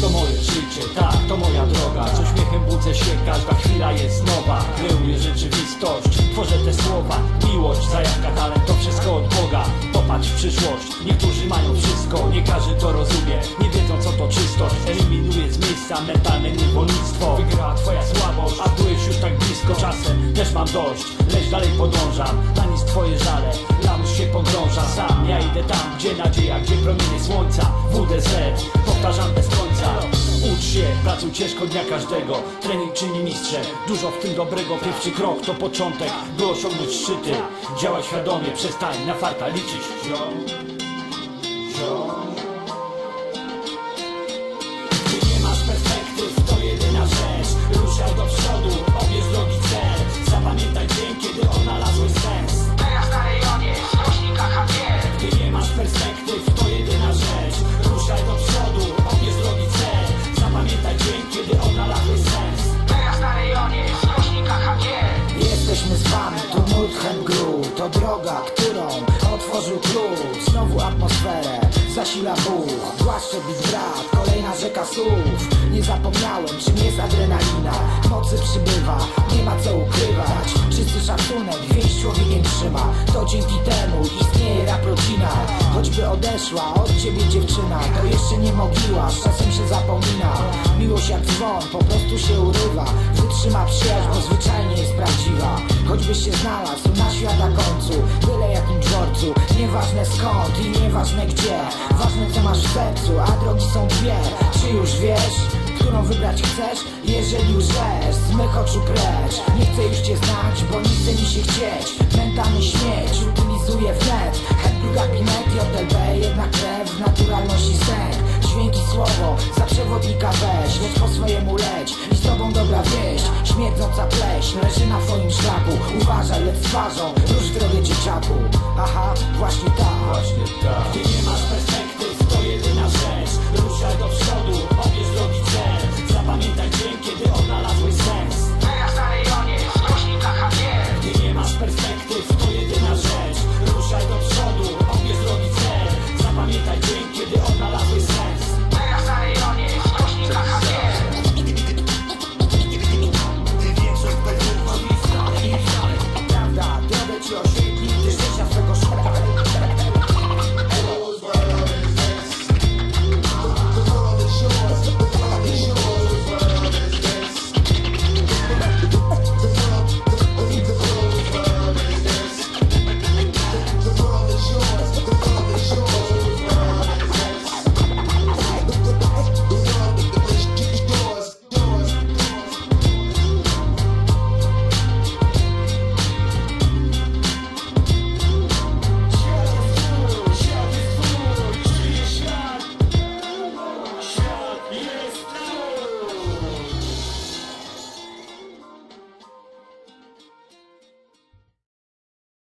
To moje życie, tak, to moja droga. Z uśmiechem budzę się, każda chwila jest nowa. Kreuję rzeczywistość, tworzę te słowa. Miłość, zajawka, talent, to wszystko od Boga. Popatrz w przyszłość, niektórzy mają wszystko Nie każdy to rozumie, nie wiedzą co to czystość. Eliminuję z miejsca mentalne niewolnictwo. Wygrała twoja słabość, a byłeś już tak blisko. Czasem też mam dość, lecz dalej podążam. Na nic twoje żale, lamus się pogrąża. Sam ja idę tam, gdzie nadzieja, gdzie promienie słońca. WDZ, powtarzam bez końca. Ucz się, pracuj ciężko dnia każdego. Trening czyni mistrzem, dużo w tym dobrego. Pierwszy krok to początek, by osiągnąć szczyty Działaj świadomie, przestań na farta liczyć. Ziom, ziom To droga, którą otworzył król Znowu atmosferę zasila Bóg Głaszcze bit brat, kolejna rzeka słów. Nie zapomniałem czym jest adrenalina. Mocy przybywa, nie ma co ukrywać. Czysty szacunek, więź człowiekiem trzyma. To dzięki temu istnieje rap rodzina. Choćby odeszła od ciebie dziewczyna To jeszcze nie mogiła, czasem się zapomina. Miłość jak dzwon, po prostu się urywa. Wytrzyma przyjaźń, bo zwyczajnie jest prawdziwa Choćbyś się znalazł na świata końcu Byle jakim dworcu, nieważne skąd i nieważne gdzie. Ważne co masz w sercu, a drogi są dwie. Czy już wiesz, którą wybrać chcesz? Jeżeli już żesz, z mych oczu precz. Nie chcę już cię znać, bo nie chce mi się chcieć. Mentalny śmieć, utylizuję wnet Headblue gabinet, JLB, jedna krew Naturalność i sęk, dźwięki słowo Za przewodnika weź, lecz po swojemu leć. I z tobą dobra wieść, śmierdząca pleśń Leży na twoim szlaku, uważaj, lecz twarzą Rusz drogę dzieciaku. Aha, właśnie